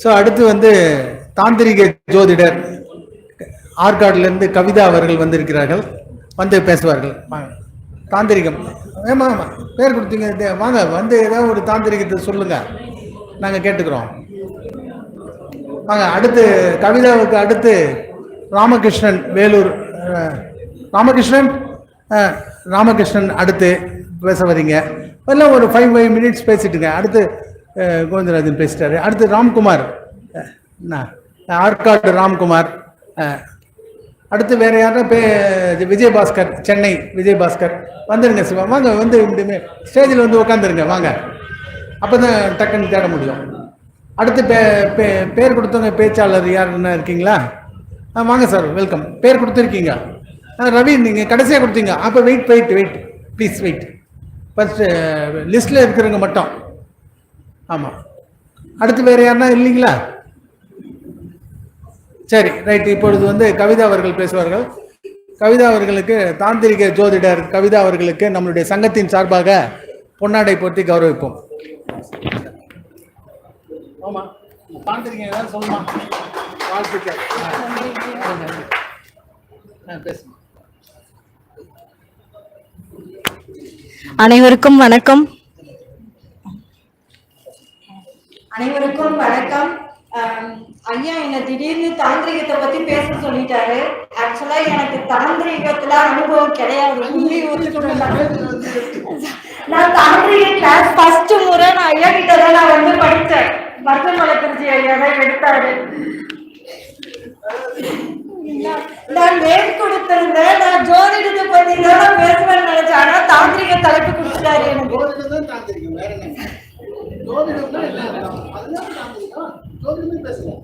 So அடுத்து வந்து தாந்திரிக ஜோதிடர் ஆற்காடுலேருந்து கவிதா அவர்கள் வந்திருக்கிறார்கள். வந்து பேசுவார்கள். வாங்க தாந்திரிகம். ஏமா ஆமாம் பேர் கொடுத்தீங்க. வாங்க வந்து ஏதாவது ஒரு தாந்திரிகத்தை சொல்லுங்கள் நாங்கள் கேட்டுக்கிறோம். வாங்க அடுத்து கவிதாவுக்கு அடுத்து ராமகிருஷ்ணன் வேலூர் ராமகிருஷ்ணன் ராமகிருஷ்ணன் அடுத்து பேச வரீங்க. எல்லாம் ஒரு ஃபைவ் ஃபைவ் மினிட்ஸ் பேசிட்டுங்க. அடுத்து கோவிந்தராஜன் பேசிட்டாரு. அடுத்து ராம்குமார். என்ன? ஆற்காடு ராம்குமார். அடுத்து வேற யாரும் பே விஜயபாஸ்கர் சென்னை விஜயபாஸ்கர். வந்துருங்க சிவா. வாங்க வந்து ஸ்டேஜில் வந்து உட்காந்துருங்க வாங்க. அப்போ தான் டக்குன்னு தேட முடியும். அடுத்து பே பே பேர் கொடுத்தவங்க பேச்சாளர் யாருன்னு இருக்கீங்களா? ஆ வாங்க சார். வெல்கம். பேர் கொடுத்துருக்கீங்க. ஆ ரவி நீங்கள் கடைசியாக கொடுத்தீங்க. அப்போ wait wait wait. Please wait first லிஸ்ட்டில் இருக்கிறவங்க மட்டும். ஆமாம் அடுத்து வேறு யாருன்னா இல்லைங்களா? சரி ரைட் இப்பொழுது வந்து கவிதா அவர்கள் பேசுவார்கள். கவிதா அவர்களுக்கு தாந்திரிக ஜோதிடர் கவிதா அவர்களுக்கு நம்மளுடைய சங்கத்தின் சார்பாக பொன்னாடை போட்டி கௌரவிப்போம். ஆமா தாந்திரிகம் ஏதாவது சொல்லுமா வாழ்த்துக்கள். அனைவருக்கும் வணக்கம். அனைவருக்கும் வணக்கம். ஐயா என்ன திடீர்னு தாந்திரிகத்தை பத்தி பேச சொல்லிட்டாரு. ஆக்சுவலா எனக்கு தாந்திரிகத்துல அனுபவம் கிடையாது. நான் தாந்திரிக கிளாஸ் ஃபர்ஸ்ட் முறை நான் ஐயா கிட்ட தான் நான் வந்து படித்தேன் வர்த்தமலை திருச்சி ஐயா தான் எடுத்தாரு. நான்- நான் நேர் கொடுத்திருந்தேன் நான் ஜோதிடத்தை பத்தி தான் நான் பேசுவேன்னு நினைச்சேன் ஆனா தாந்திரிக தலைப்பு கொடுத்துட்டாரு எனக்கு ஜோதிடம் தான் தாந்திரிகம் வேற என்ன ஜோதிடம் தான் என்ன அதுதான் தாந்திரிகம் ஜோதிடமே பேசலாம்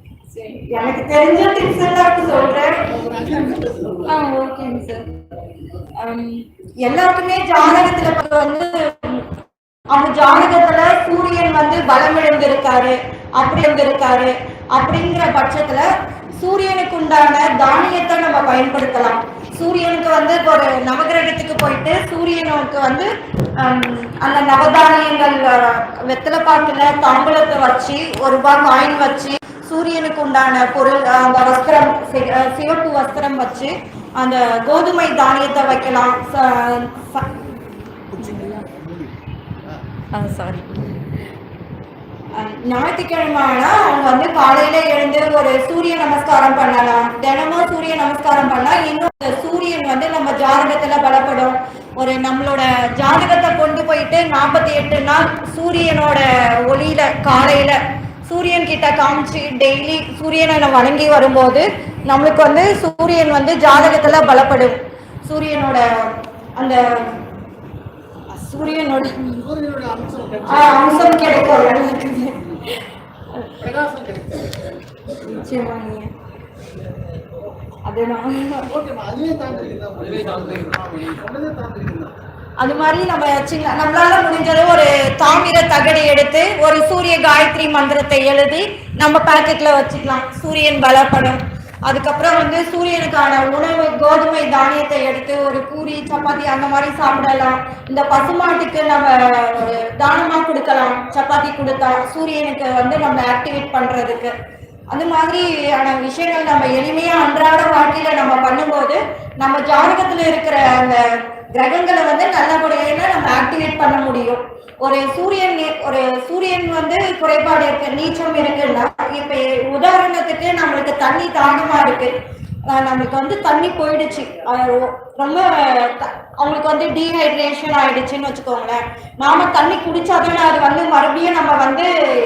எனக்கு தெரிஞ்ச டிப்ஸ் எல்லாம் சொல்றேன். ஆ ஓகேங்க சார் எல்லாருக்குமே ஜாதகத்துல வந்து அவங்க ஜாதகத்துல சூரியன் வந்து பலம் இழந்திருக்காரு அப்படி இருந்திருக்காரு அப்படிங்கிற பட்சத்துல சூரியனுக்கு உண்டான தானியத்தை நம்ம பயன்படுத்தலாம். சூரியனுக்கு வந்து ஒரு நவகிரகத்துக்கு போயிட்டு சூரியனுக்கு வந்து அந்த நவதானியங்கள் வெத்தலை பாக்குல தாம்பூலத்தை வச்சு ஒரு ரூபாய் காயின் வச்சு சூரியனுக்கு உண்டான பொருள் அந்த வஸ்திரம் சிவப்பு வஸ்திரம் வச்சு அந்த கோதுமை தானியத்தை வைக்கலாம். சாரி ஞாயிற்றுக்கிழமை அவங்க வந்து காலையில எழுந்து ஒரு சூரிய நமஸ்காரம் பண்ணலாம். தினமும் சூரிய நமஸ்காரம் பண்ணா இன்னும் அந்த சூரியன் வந்து நம்ம ஜாதகத்துல பலப்படும். ஒரு நம்மளோட ஜாதகத்தை கொண்டு போயிட்டு நாற்பத்தி எட்டு நாள் சூரியனோட ஒளியில காலையில சூரியன் கிட்ட காமிச்சு டெய்லி சூரியனை நம்ம வணங்கி வரும்போது நம்மளுக்கு வந்து சூரியன் வந்து ஜாதகத்துல பலப்படும். சூரியனோட அந்த சூரியனோட அம்சம் கிடைக்கும். அதுதான் அது மாதிரி நம்ம சின்ன நம்மளால முடிஞ்சது ஒரு தாமிர தகடு எடுத்து ஒரு சூரிய காயத்ரி மந்திரத்தை எழுதி நம்ம பாக்கெட்ல வச்சுக்கலாம். சூரியன் பலப்படும். அதுக்கப்புறம் வந்து சூரியனுக்கான உணவு கோதுமை தானியத்தை எடுத்து ஒரு பூரி சப்பாத்தி அந்த மாதிரி சாப்பிடலாம். இந்த பசுமாட்டுக்கு நம்ம ஒரு தானமா கொடுக்கலாம். சப்பாத்தி கொடுத்தா சூரியனுக்கு வந்து நம்ம ஆக்டிவேட் பண்றதுக்கு. அந்த மாதிரியான விஷயங்கள் நம்ம எளிமையா அன்றாட வாழ்க்கையில நம்ம பண்ணும்போது நம்ம ஜாதகத்துல இருக்கிற அந்த கிரகங்களை வந்து நல்லபடியாக நம்ம ஆக்டிவேட் பண்ண முடியும். ஒரு சூரியன் ஒரு சூரியன் வந்து குறைபாடு இருக்கு நீச்சம் இருக்குன்னா இப்ப உதாரணத்துக்கு நம்மளுக்கு தண்ணி தாகமா இருக்கு. நம்மளுக்கு வந்து தண்ணி போயிடுச்சு. ரொம்ப த- அவங்களுக்கு வந்து டீஹைட்ரேஷன் ஆயிடுச்சுன்னு வச்சுக்கோங்களேன். நாம தண்ணி குடிச்சாதானே அது வந்து மறுபடியும் நம்ம வந்து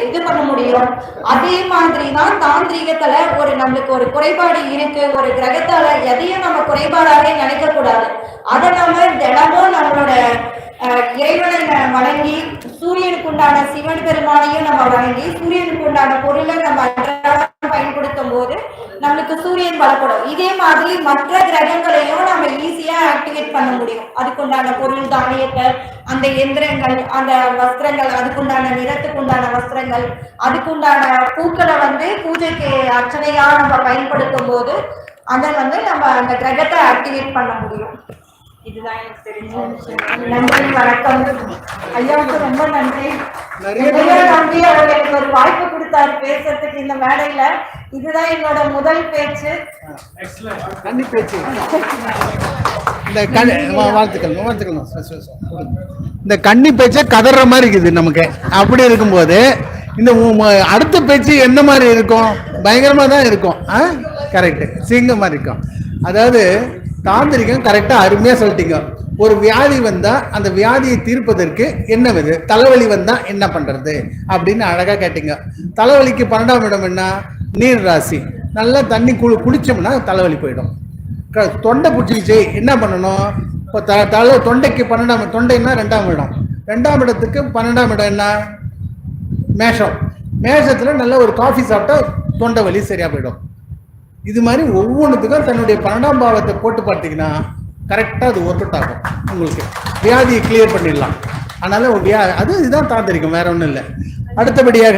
இது பண்ண முடியும். அதே மாதிரி தான் தாந்திரீகத்துல ஒரு நம்மளுக்கு ஒரு குறைபாடு இருக்கு. ஒரு கிரகத்தால எதையும் நம்ம குறைபாடாவே நினைக்க கூடாது அதை நம்ம தினமும் நம்மளோட இறைவனை வணங்கி சூரியனுக்கு உண்டான சிவன் பெருமானையும் நம்ம வணங்கி சூரியனுக்கு உண்டான பொருளை நம்ம பலப்படும் இதே மாதிரி மற்ற கிரகங்களையும் நம்ம ஈஸியா ஆக்டிவேட் பண்ண முடியும். அதுக்குண்டான பொருள் தானியங்கள் அந்த எந்திரங்கள் அந்த வஸ்திரங்கள் அதுக்குண்டான நிறத்துக்கு உண்டான வஸ்திரங்கள் அதுக்குண்டான பூக்களை வந்து பூஜைக்கு அர்ச்சனையா நம்ம பயன்படுத்தும் போது அதை வந்து நம்ம அந்த கிரகத்தை ஆக்டிவேட் பண்ண முடியும். இதுதான் எனக்கு தெரிஞ்ச விஷயம். நன்றி வணக்கம். ஐயாவுக்கு ரொம்ப நன்றி. நிறைய நிறைய நம்பி அவர் எனக்கு ஒரு வாய்ப்பு கொடுத்தாரு பேசுறதுக்கு இந்த மேடையில இதுதான் என்னோட முதல் பேச்சு. கன்னி பேச்சு. இந்த கண்ணி வா- வாழ்த்துக்கள். இந்த கன்னி பேச்சை கதற மாதிரி இருக்குது நமக்கு. அப்படி இருக்கும்போது இந்த அடுத்த பேச்சு எந்த மாதிரி இருக்கும்? பயங்கரமா தான் இருக்கும். ஆ? கரெக்ட் சிங்க மாதிரி இருக்கும். அதாவது தாந்திரிகம் கரெக்டாக அருமையாக சொல்லிட்டீங்க. ஒரு வியாதி வந்தா அந்த வியாதியை தீர்ப்பதற்கு என்ன விது? தலைவலி வந்தா என்ன பண்றது? அப்படின்னு அழகா கேட்டீங்க. தலைவலிக்கு பன்னெண்டாம் இடம் என்ன? நீர் ராசி. நல்லா தண்ணி குளி குளிச்சோம்னா தலைவலி போயிடும். க- தொண்டை பிடிச்சிக்கிச்சு என்ன பண்ணணும்? இப்போ த தலை தொண்டைக்கு பன்னெண்டாம் தொண்டைன்னா ரெண்டாம் இடம். ரெண்டாம் இடத்துக்கு பன்னெண்டாம் இடம் என்ன? மேஷம். மேஷத்தில் நல்ல ஒரு காஃபி சாப்பிட்டா தொண்டை வலி சரியாக போயிடும். இது மாதிரி ஒவ்வொன்றுத்துக்கும் தன்னுடைய பன்னெண்டாம் பாவத்தை போட்டு பார்த்தீங்கன்னா கரெக்டாக அது ஒர்க் அவுட் ஆகும். உங்களுக்கு வியாதியை கிளியர் பண்ணிடலாம். அதனால வியா அது இதுதான் தாந்திரிக்கும் வேற ஒன்றும் இல்லை. அடுத்தபடியாக